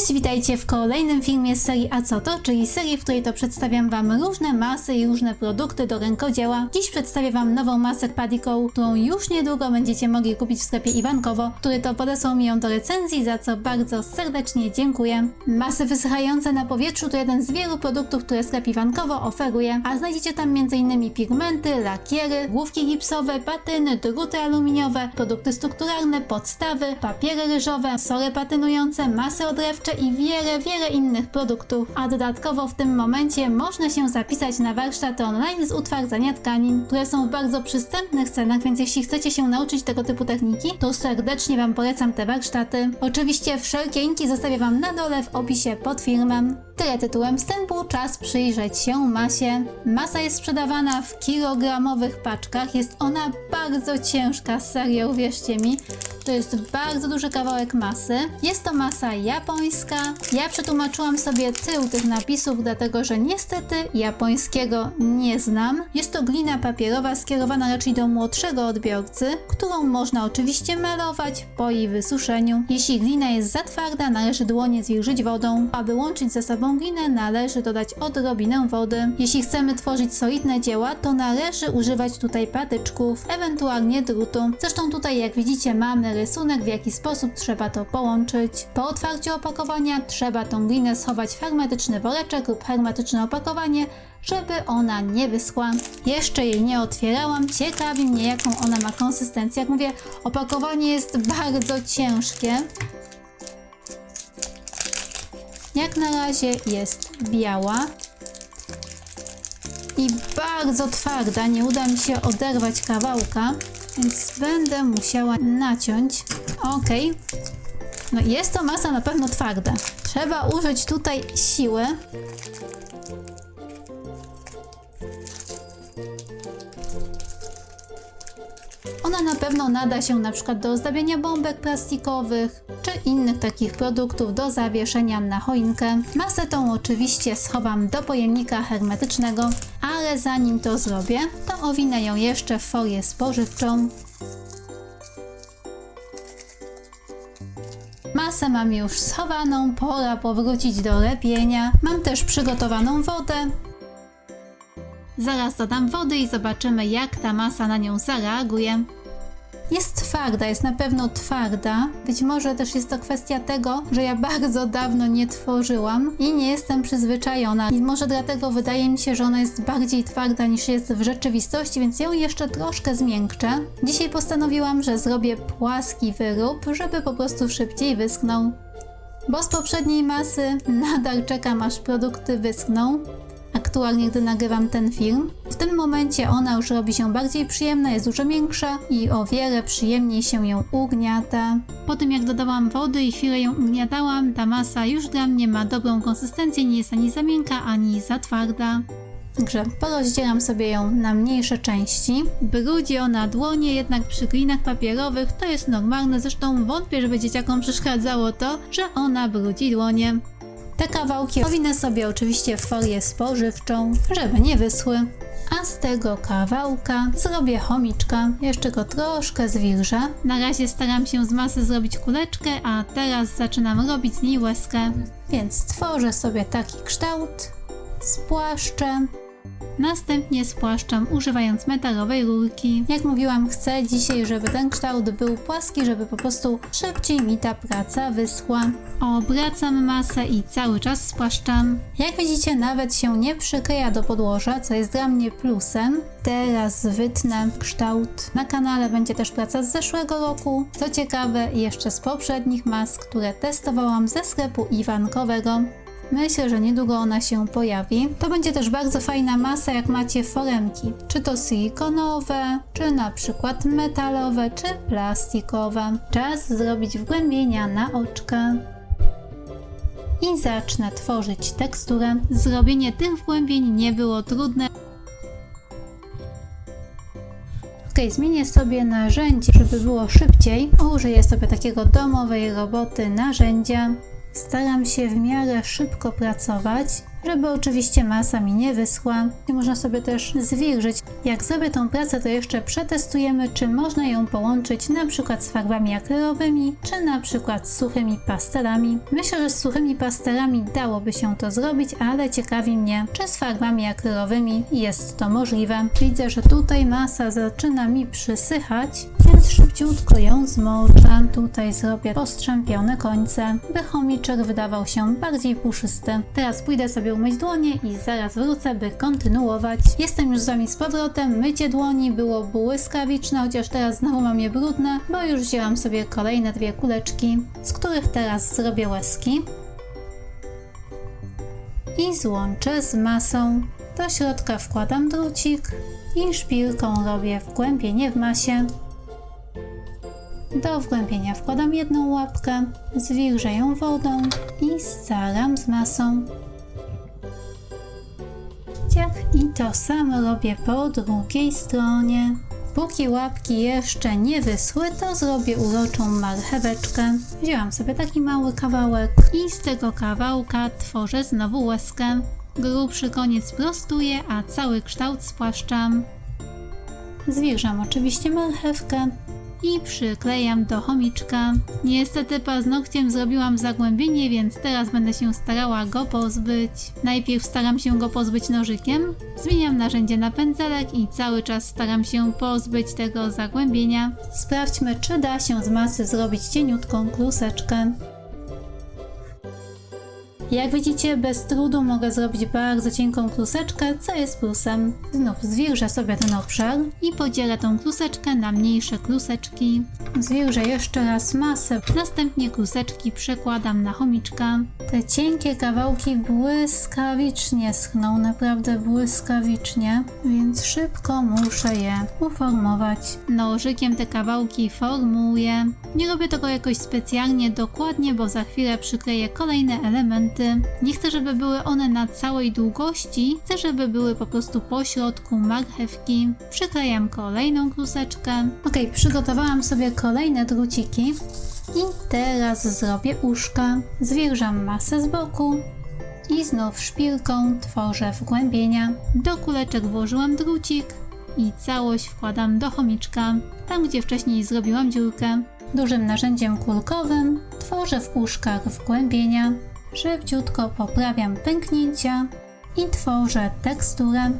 Cześć, witajcie w kolejnym filmie serii A co to, czyli serii, w której to przedstawiam Wam różne masy i różne produkty do rękodzieła. Dziś przedstawię Wam nową masę Padiko, którą już niedługo będziecie mogli kupić w sklepie Iwankowo, który to podesłał mi ją do recenzji, za co bardzo serdecznie dziękuję. Masy wysychające na powietrzu to jeden z wielu produktów, które sklep Iwankowo oferuje, a znajdziecie tam m.in. pigmenty, lakiery, główki gipsowe, patyny, druty aluminiowe, produkty strukturalne, podstawy, papiery ryżowe, sole patynujące, masy odrewcze i wiele, wiele innych produktów. A dodatkowo w tym momencie można się zapisać na warsztaty online z utwardzania tkanin, które są w bardzo przystępnych cenach, więc jeśli chcecie się nauczyć tego typu techniki, to serdecznie Wam polecam te warsztaty. Oczywiście wszelkie linki zostawię Wam na dole w opisie pod filmem. Tyle tytułem wstępu, czas przyjrzeć się masie. Masa jest sprzedawana w kilogramowych paczkach, jest ona bardzo ciężka, serio, uwierzcie mi. To jest bardzo duży kawałek masy. Jest to masa japońska. Ja przetłumaczyłam sobie tył tych napisów, dlatego że niestety japońskiego nie znam. Jest to glina papierowa skierowana raczej do młodszego odbiorcy, którą można oczywiście malować po jej wysuszeniu. Jeśli glina jest za twarda, należy dłonie zwilżyć wodą. Aby łączyć ze sobą glinę, należy dodać odrobinę wody. Jeśli chcemy tworzyć solidne dzieła, to należy używać tutaj patyczków, ewentualnie drutu. Zresztą tutaj, jak widzicie, mamy rysunek, w jaki sposób trzeba to połączyć. Po otwarciu opakowania trzeba tą glinę schować w hermetyczny woreczek lub hermetyczne opakowanie, żeby ona nie wyschła. Jeszcze jej nie otwierałam, ciekawi mnie jaką ona ma konsystencję. Jak mówię, opakowanie jest bardzo ciężkie. Jak na razie jest biała i bardzo twarda. Nie uda mi się oderwać kawałka, więc będę musiała naciąć. Ok. No jest to masa na pewno twarda. Trzeba użyć tutaj siły. Ona na pewno nada się na przykład do ozdabiania bombek plastikowych czy innych takich produktów do zawieszenia na choinkę. Masę tą oczywiście schowam do pojemnika hermetycznego, ale zanim to zrobię, to owinę ją jeszcze w folię spożywczą. Masę mam już schowaną, pora powrócić do lepienia. Mam też przygotowaną wodę. Zaraz dodam wody i zobaczymy, jak ta masa na nią zareaguje. Twarda, jest na pewno twarda. Być może też jest to kwestia tego, że ja bardzo dawno nie tworzyłam i nie jestem przyzwyczajona. I może dlatego wydaje mi się, że ona jest bardziej twarda niż jest w rzeczywistości, więc ją jeszcze troszkę zmiękczę. Dzisiaj postanowiłam, że zrobię płaski wyrób, żeby po prostu szybciej wyschnął. Bo z poprzedniej masy nadal czekam aż produkty wyschną. Aktualnie, gdy nagrywam ten film. Tym momencie ona już robi się bardziej przyjemna, jest dużo miększa i o wiele przyjemniej się ją ugniata. Po tym jak dodałam wody i chwilę ją ugniatałam, ta masa już dla mnie ma dobrą konsystencję, nie jest ani za miękka, ani za twarda. Także porozdzielam sobie ją na mniejsze części. Brudzi ona dłonie, jednak przy glinach papierowych to jest normalne, zresztą wątpię, żeby dzieciakom przeszkadzało to, że ona brudzi dłonie. Te kawałki owinę sobie oczywiście w folię spożywczą, żeby nie wyschły. A z tego kawałka zrobię chomiczka. Jeszcze go troszkę zwilżę. Na razie staram się z masy zrobić kuleczkę, a teraz zaczynam robić z niej łezkę. Więc stworzę sobie taki kształt, spłaszczę. Następnie spłaszczam używając metalowej rurki. Jak mówiłam, chcę dzisiaj, żeby ten kształt był płaski, żeby po prostu szybciej mi ta praca wyschła. Obracam masę i cały czas spłaszczam. Jak widzicie, nawet się nie przykleja do podłoża, co jest dla mnie plusem. Teraz wytnę kształt. Na kanale będzie też praca z zeszłego roku. Co ciekawe, jeszcze z poprzednich mask, które testowałam ze sklepu Iwankowego. Myślę, że niedługo ona się pojawi. To będzie też bardzo fajna masa, jak macie foremki. Czy to silikonowe, czy na przykład metalowe, czy plastikowe. Czas zrobić wgłębienia na oczka. I zacznę tworzyć teksturę. Zrobienie tych wgłębień nie było trudne. Ok, zmienię sobie narzędzie, żeby było szybciej. Użyję sobie takiego domowej roboty narzędzia. Staram się w miarę szybko pracować. żeby oczywiście masa mi nie wyschła. I można sobie też zwilżyć. Jak zrobię tą pracę, to jeszcze przetestujemy, czy można ją połączyć na przykład z farbami akrylowymi, czy na przykład z suchymi pastelami. Myślę, że z suchymi pastelami dałoby się to zrobić, ale ciekawi mnie, czy z farbami akrylowymi jest to możliwe. Widzę, że tutaj masa zaczyna mi przysychać, więc szybciutko ją zmoczę. Tutaj zrobię postrzępione końce, by chomiczek wydawał się bardziej puszysty. Teraz pójdę sobie umyć dłonie i zaraz wrócę, by kontynuować. Jestem już z wami z powrotem. Mycie dłoni było błyskawiczne, chociaż teraz znowu mam je brudne, bo już wzięłam sobie kolejne dwie kuleczki, z których teraz zrobię łezki. I złączę z masą. Do środka wkładam drucik i szpilką robię wgłębienie w masie. Do wgłębienia wkładam jedną łapkę, zwilżę ją wodą i scaram z masą. Ciach i to samo robię po drugiej stronie. Póki łapki jeszcze nie wyschły, to zrobię uroczą marcheweczkę. Wzięłam sobie taki mały kawałek i z tego kawałka tworzę znowu łezkę. Grubszy koniec prostuję, a cały kształt spłaszczam. Zwierzam oczywiście marchewkę i przyklejam do chomiczka. Niestety paznokciem zrobiłam zagłębienie, więc teraz będę się starała go pozbyć. Najpierw staram się go pozbyć nożykiem, zmieniam narzędzie na pędzelek i cały czas staram się pozbyć tego zagłębienia. Sprawdźmy, czy da się z masy zrobić cieniutką kluseczkę. Jak widzicie, bez trudu mogę zrobić bardzo cienką kluseczkę, co jest plusem. Znów zwilżę sobie ten obszar i podzielę tą kluseczkę na mniejsze kluseczki. Zwilżę jeszcze raz masę, następnie kluseczki przekładam na chomiczka. Te cienkie kawałki błyskawicznie schną, naprawdę błyskawicznie, więc szybko muszę je uformować. Nożykiem te kawałki formuję. Nie robię tego jakoś specjalnie dokładnie, bo za chwilę przykleję kolejne elementy. Nie chcę, żeby były one na całej długości, chcę, żeby były po prostu po środku marchewki. Przyklejam kolejną kluseczkę. Ok, przygotowałam sobie kolejne druciki. I teraz zrobię uszka. Zwilżam masę z boku. I znów szpilką tworzę wgłębienia. Do kuleczek włożyłam drucik i całość wkładam do chomiczka, tam gdzie wcześniej zrobiłam dziurkę. Dużym narzędziem kulkowym tworzę w uszkach wgłębienia. Szybciutko poprawiam pęknięcia i tworzę teksturę.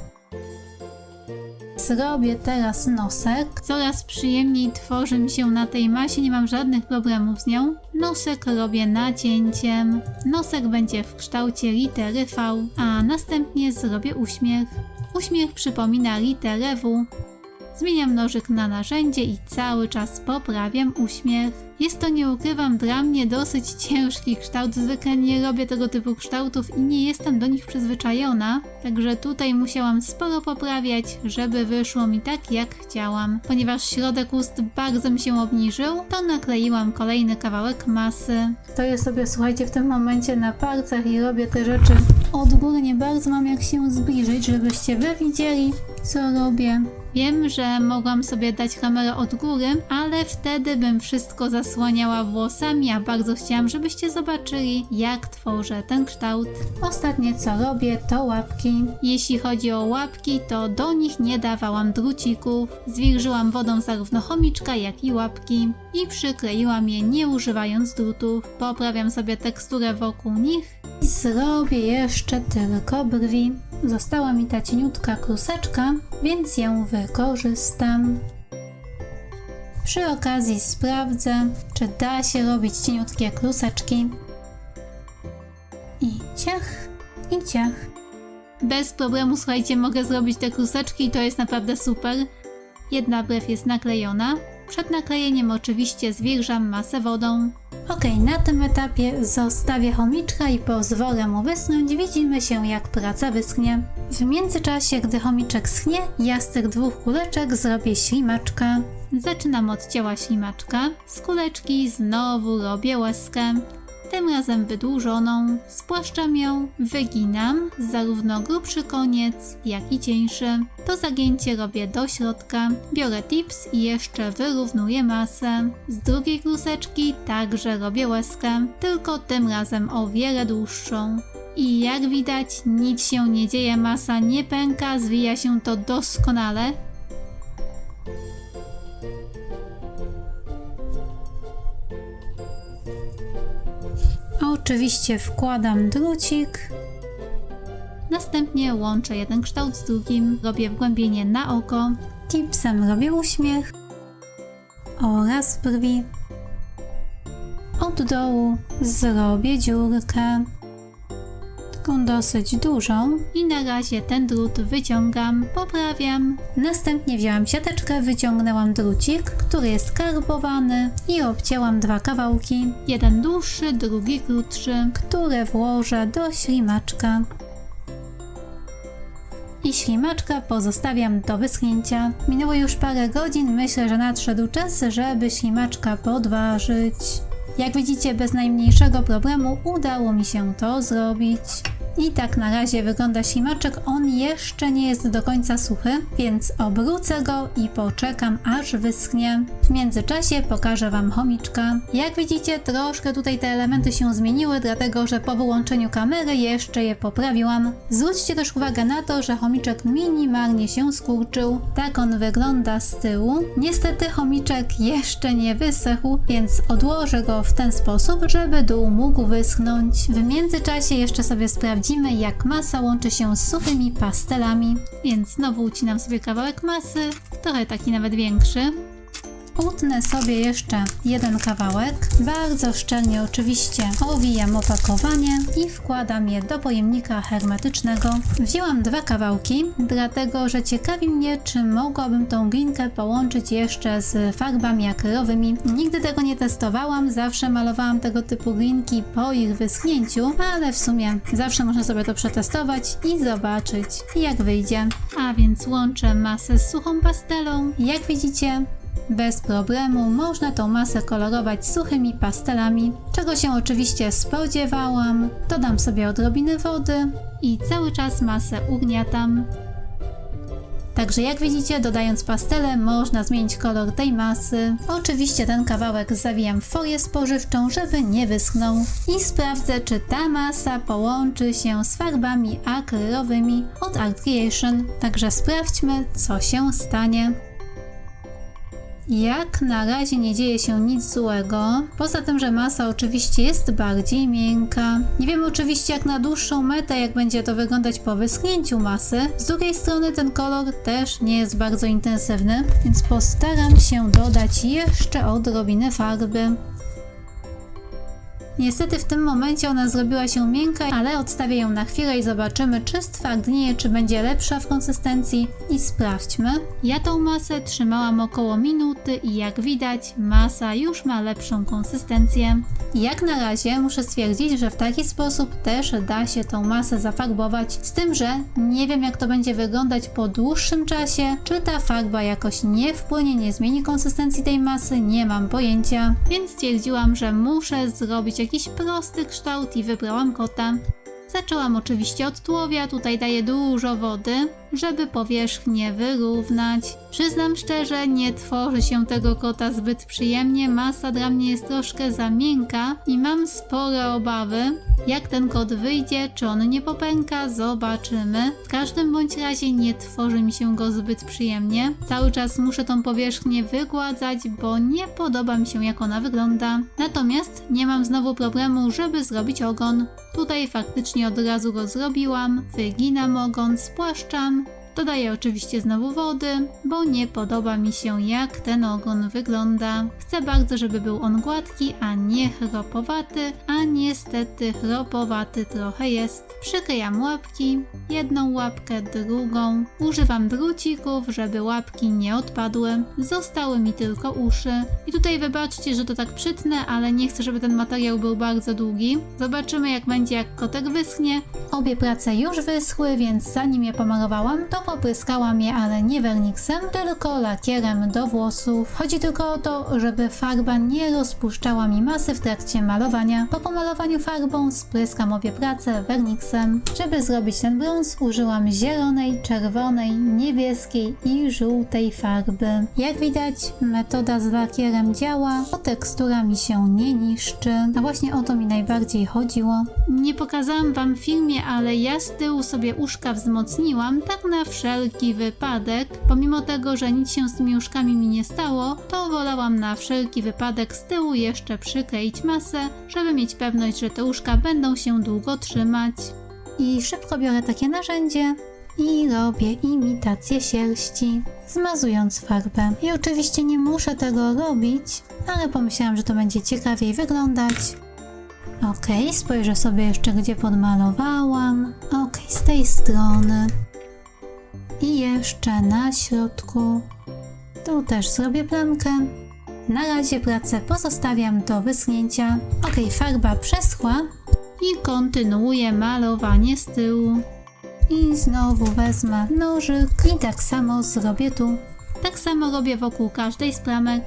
Zrobię teraz nosek. Coraz przyjemniej tworzy mi się na tej masie, nie mam żadnych problemów z nią. Nosek robię nacięciem. Nosek będzie w kształcie litery V, a następnie zrobię uśmiech. Uśmiech przypomina literę W. Zmieniam nożyk na narzędzie i cały czas poprawiam uśmiech. Jest to, nie ukrywam, dla mnie dosyć ciężki kształt. Zwykle nie robię tego typu kształtów i nie jestem do nich przyzwyczajona, także tutaj musiałam sporo poprawiać, żeby wyszło mi tak jak chciałam. Ponieważ środek ust bardzo mi się obniżył, to nakleiłam kolejny kawałek masy. Stoję sobie, słuchajcie, w tym momencie na palcach i robię te rzeczy od góry. Nie bardzo mam jak się zbliżyć, żebyście wy widzieli, co robię. Wiem, że mogłam sobie dać kamerę od góry, ale wtedy bym wszystko zasłaniała włosami, a bardzo chciałam, żebyście zobaczyli, jak tworzę ten kształt. Ostatnie co robię, to łapki. Jeśli chodzi o łapki, to do nich nie dawałam drucików. Zwilżyłam wodą zarówno chomiczka, jak i łapki i przykleiłam je nie używając drutów. Poprawiam sobie teksturę wokół nich i zrobię jeszcze tylko brwi. Została mi ta cieniutka kluseczka, więc ją wykorzystam. Przy okazji sprawdzę, czy da się robić cieniutkie kluseczki. I ciach, i ciach. Bez problemu, słuchajcie, mogę zrobić te kluseczki i to jest naprawdę super. Jedna brew jest naklejona. Przed naklejeniem oczywiście zwilżam masę wodą. Ok, na tym etapie zostawię chomiczka i pozwolę mu wyschnąć. Widzimy się jak praca wyschnie. W międzyczasie, gdy chomiczek schnie, ja z tych dwóch kuleczek zrobię ślimaczka. Zaczynam od ciała ślimaczka. Z kuleczki znowu robię łezkę. Tym razem wydłużoną. Spłaszczam ją, wyginam, zarówno grubszy koniec, jak i cieńszy. To zagięcie robię do środka. Biorę tips i jeszcze wyrównuję masę. Z drugiej kluseczki także robię łezkę, tylko tym razem o wiele dłuższą. I jak widać, nic się nie dzieje, masa nie pęka, zwija się to doskonale. Oczywiście wkładam drucik. Następnie łączę jeden kształt z drugim, robię wgłębienie na oko, tipsem robię uśmiech oraz brwi. Od dołu zrobię dziurkę, taką dosyć dużą i na razie ten drut wyciągam, poprawiam. Następnie wzięłam siateczkę, wyciągnęłam drucik, który jest karbowany i obcięłam dwa kawałki, jeden dłuższy, drugi krótszy, które włożę do ślimaczka i ślimaczka pozostawiam do wyschnięcia. Minęło już parę godzin, myślę, że nadszedł czas, żeby ślimaczka podważyć. Jak widzicie, bez najmniejszego problemu udało mi się to zrobić. I tak na razie wygląda ślimaczek. On jeszcze nie jest do końca suchy, więc obrócę go i poczekam aż wyschnie. W międzyczasie pokażę Wam chomiczka. Jak widzicie, troszkę tutaj te elementy się zmieniły, dlatego że po wyłączeniu kamery jeszcze je poprawiłam. Zwróćcie też uwagę na to, że chomiczek minimalnie się skurczył. Tak on wygląda z tyłu. Niestety chomiczek jeszcze nie wysechł, więc odłożę go w ten sposób, żeby dół mógł wyschnąć. W międzyczasie jeszcze sobie sprawdzimy, jak masa łączy się z suchymi pastelami. Więc znowu ucinam sobie kawałek masy, trochę taki nawet większy. Utnę sobie jeszcze jeden kawałek, bardzo szczelnie oczywiście owijam opakowanie i wkładam je do pojemnika hermetycznego. Wzięłam dwa kawałki, dlatego że ciekawi mnie, czy mogłabym tą glinkę połączyć jeszcze z farbami akrylowymi. Nigdy tego nie testowałam, zawsze malowałam tego typu glinki po ich wyschnięciu, ale w sumie zawsze można sobie to przetestować i zobaczyć jak wyjdzie. A więc łączę masę z suchą pastelą. Jak widzicie, bez problemu można tą masę kolorować suchymi pastelami, czego się oczywiście spodziewałam. Dodam sobie odrobiny wody i cały czas masę ugniatam. Także jak widzicie, dodając pastele, można zmienić kolor tej masy. Oczywiście ten kawałek zawijam w folię spożywczą, żeby nie wyschnął. I sprawdzę, czy ta masa połączy się z farbami akrylowymi od Art Creation. Także sprawdźmy, co się stanie. Jak na razie nie dzieje się nic złego, poza tym, że masa oczywiście jest bardziej miękka. Nie wiem oczywiście jak na dłuższą metę, jak będzie to wyglądać po wyschnięciu masy. Z drugiej strony ten kolor też nie jest bardzo intensywny, więc postaram się dodać jeszcze odrobinę farby. Niestety w tym momencie ona zrobiła się miękka, ale odstawię ją na chwilę i zobaczymy, czy stwardnieje, czy będzie lepsza w konsystencji i sprawdźmy. Ja tą masę trzymałam około minuty i jak widać, masa już ma lepszą konsystencję. Jak na razie muszę stwierdzić, że w taki sposób też da się tą masę zafarbować, z tym, że nie wiem jak to będzie wyglądać po dłuższym czasie, czy ta farba jakoś nie wpłynie, nie zmieni konsystencji tej masy, nie mam pojęcia, więc stwierdziłam, że muszę zrobić prosty kształt i wybrałam kota. Zaczęłam oczywiście od tułowia, tutaj daję dużo wody, żeby powierzchnię wyrównać. Przyznam szczerze, nie tworzy się tego kota zbyt przyjemnie, masa dla mnie jest troszkę za miękka i mam spore obawy, jak ten kot wyjdzie, czy on nie popęka, zobaczymy. W każdym bądź razie nie tworzy mi się go zbyt przyjemnie. Cały czas muszę tą powierzchnię wygładzać, bo nie podoba mi się jak ona wygląda. Natomiast nie mam znowu problemu, żeby zrobić ogon. Tutaj faktycznie od razu go zrobiłam, wyginam ogon, spłaszczam, Dodaję oczywiście znowu wody, bo nie podoba mi się jak ten ogon wygląda. Chcę bardzo, żeby był on gładki, a nie chropowaty, a niestety chropowaty trochę jest. Przyklejam łapki, jedną łapkę, drugą. Używam drucików, żeby łapki nie odpadły. Zostały mi tylko uszy. I tutaj wybaczcie, że to tak przytnę, ale nie chcę, żeby ten materiał był bardzo długi. Zobaczymy jak będzie, jak kotek wyschnie. Obie prace już wyschły, więc zanim je pomalowałam, to to popryskałam je, ale nie werniksem, tylko lakierem do włosów. Chodzi tylko o to, żeby farba nie rozpuszczała mi masy w trakcie malowania. Po pomalowaniu farbą spryskam obie prace werniksem. Żeby zrobić ten brąz użyłam zielonej, czerwonej, niebieskiej i żółtej farby. Jak widać metoda z lakierem działa, bo tekstura mi się nie niszczy. A właśnie o to mi najbardziej chodziło. Nie pokazałam wam w filmie, ale ja z tyłu sobie uszka wzmocniłam, tak na wszelki wypadek. Pomimo tego, że nic się z tymi uszkami mi nie stało, to wolałam na wszelki wypadek z tyłu jeszcze przykleić masę, żeby mieć pewność, że te uszka będą się długo trzymać. I szybko biorę takie narzędzie i robię imitację sierści, zmazując farbę. I oczywiście nie muszę tego robić, ale pomyślałam, że to będzie ciekawiej wyglądać. Ok, spojrzę sobie jeszcze, gdzie podmalowałam. Ok, z tej strony. I jeszcze na środku. Tu też zrobię plamkę. Na razie pracę pozostawiam do wyschnięcia. Ok, farba przeschła. I kontynuuję malowanie z tyłu. I znowu wezmę nożyk i tak samo zrobię tu. Tak samo robię wokół każdej z plamek.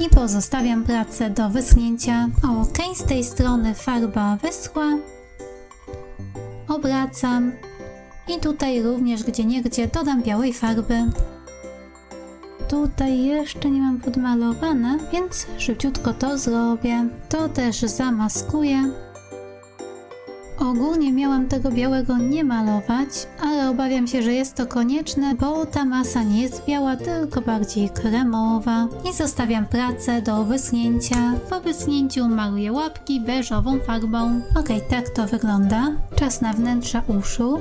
I pozostawiam pracę do wyschnięcia. Ok, z tej strony farba wyschła. Obracam. I tutaj również gdzie niegdzie dodam białej farby. Tutaj jeszcze nie mam podmalowane, więc szybciutko to zrobię. To też zamaskuję. Ogólnie miałam tego białego nie malować, ale obawiam się, że jest to konieczne, bo ta masa nie jest biała, tylko bardziej kremowa. I zostawiam pracę do wyschnięcia. Po wyschnięciu maluję łapki beżową farbą. Ok, tak to wygląda. Czas na wnętrze uszu.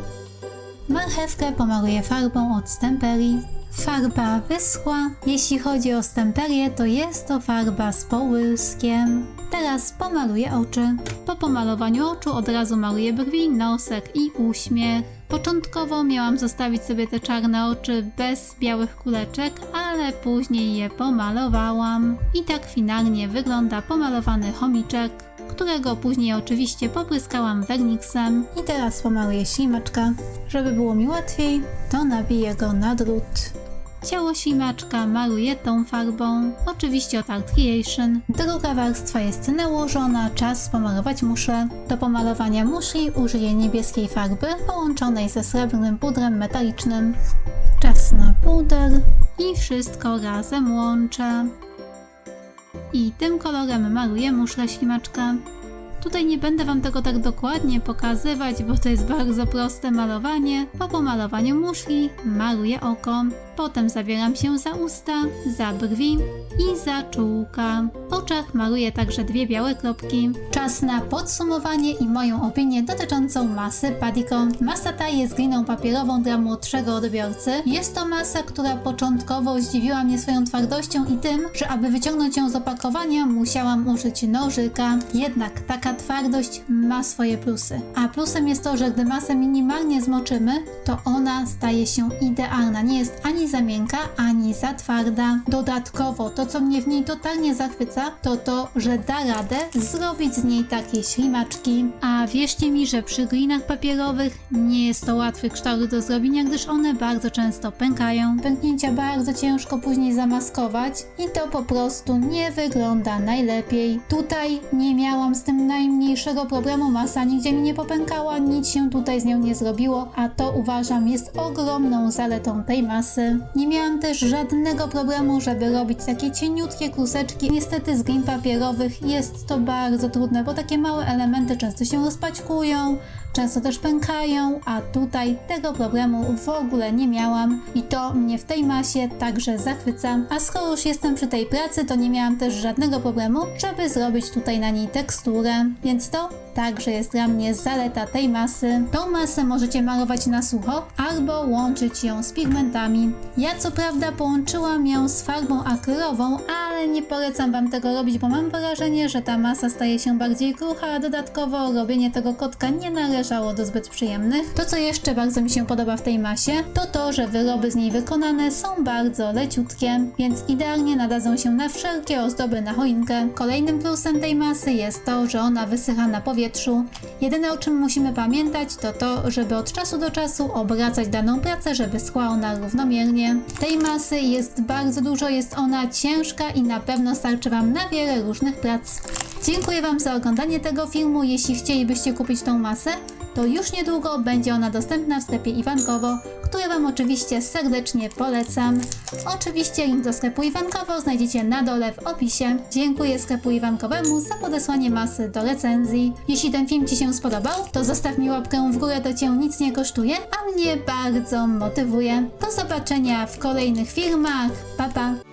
Marchewkę pomaluję farbą od stemperii. Farba wyschła. Jeśli chodzi o stemperię, to jest to farba z połyskiem. Teraz pomaluję oczy. Po pomalowaniu oczu od razu maluję brwi, nosek i uśmiech. Początkowo miałam zostawić sobie te czarne oczy bez białych kuleczek, ale później je pomalowałam. I tak finalnie wygląda pomalowany chomiczek, którego później oczywiście popryskałam werniksem. I teraz pomaluję ślimaczka. Żeby było mi łatwiej, to nabiję go na drut. Ciało ślimaczka maluję tą farbą, oczywiście od Art Creation. Druga warstwa jest nałożona, czas pomalować muszlę. Do pomalowania muszli użyję niebieskiej farby połączonej ze srebrnym pudrem metalicznym. Czas na puder i wszystko razem łączę. I tym kolorem maluję muszlę ślimaczka. Tutaj nie będę Wam tego tak dokładnie pokazywać, bo to jest bardzo proste malowanie. Po pomalowaniu muszli maluję oko, potem zabieram się za usta, za brwi i za czółka. W oczach maluję także dwie białe kropki. Czas na podsumowanie i moją opinię dotyczącą masy Padicon. Masa ta jest gliną papierową dla młodszego odbiorcy. Jest to masa, która początkowo zdziwiła mnie swoją twardością i tym, że aby wyciągnąć ją z opakowania musiałam użyć nożyka. Jednak taka twardość ma swoje plusy. A plusem jest to, że gdy masę minimalnie zmoczymy, to ona staje się idealna. Nie jest ani za miękka, ani za twarda. Dodatkowo, to co mnie w niej totalnie zachwyca, to to, że da radę zrobić z niej takie ślimaczki. A wierzcie mi, że przy glinach papierowych nie jest to łatwy kształt do zrobienia, gdyż one bardzo często pękają. Pęknięcia bardzo ciężko później zamaskować i to po prostu nie wygląda najlepiej. Tutaj nie miałam z tym najmniejszego problemu, masa nigdzie mi nie popękała, nic się tutaj z nią nie zrobiło, a to uważam jest ogromną zaletą tej masy. Nie miałam też żadnego problemu, żeby robić takie cieniutkie kluseczki. Niestety z glin papierowych jest to bardzo trudne, bo takie małe elementy często się rozpaćkują, często też pękają, a tutaj tego problemu w ogóle nie miałam i to mnie w tej masie także zachwyca. A skoro już jestem przy tej pracy, to nie miałam też żadnego problemu, żeby zrobić tutaj na niej teksturę, więc to także jest dla mnie zaleta tej masy. Tą masę możecie malować na sucho albo łączyć ją z pigmentami. Ja co prawda połączyłam ją z farbą akrylową, ale nie polecam Wam tego robić, bo mam wrażenie, że ta masa staje się bardziej krucha, a dodatkowo robienie tego kotka nie należało do zbyt przyjemnych. To co jeszcze bardzo mi się podoba w tej masie, to to, że wyroby z niej wykonane są bardzo leciutkie, więc idealnie nadadzą się na wszelkie ozdoby na choinkę. Kolejnym plusem tej masy jest to, że ona wysycha na powietrzu. Jedyne o czym musimy pamiętać to to, żeby od czasu do czasu obracać daną pracę, żeby schła ona równomiernie. Tej masy jest bardzo dużo, jest ona ciężka i na pewno starczy Wam na wiele różnych prac. Dziękuję Wam za oglądanie tego filmu. Jeśli chcielibyście kupić tą masę, to już niedługo będzie ona dostępna w sklepie Iwankowo, które Wam oczywiście serdecznie polecam. Oczywiście link do sklepu Iwankowo znajdziecie na dole w opisie. Dziękuję sklepu Iwankowemu za podesłanie masy do recenzji. Jeśli ten film Ci się spodobał, to zostaw mi łapkę w górę, to Cię nic nie kosztuje, a mnie bardzo motywuje. Do zobaczenia w kolejnych filmach. Pa pa!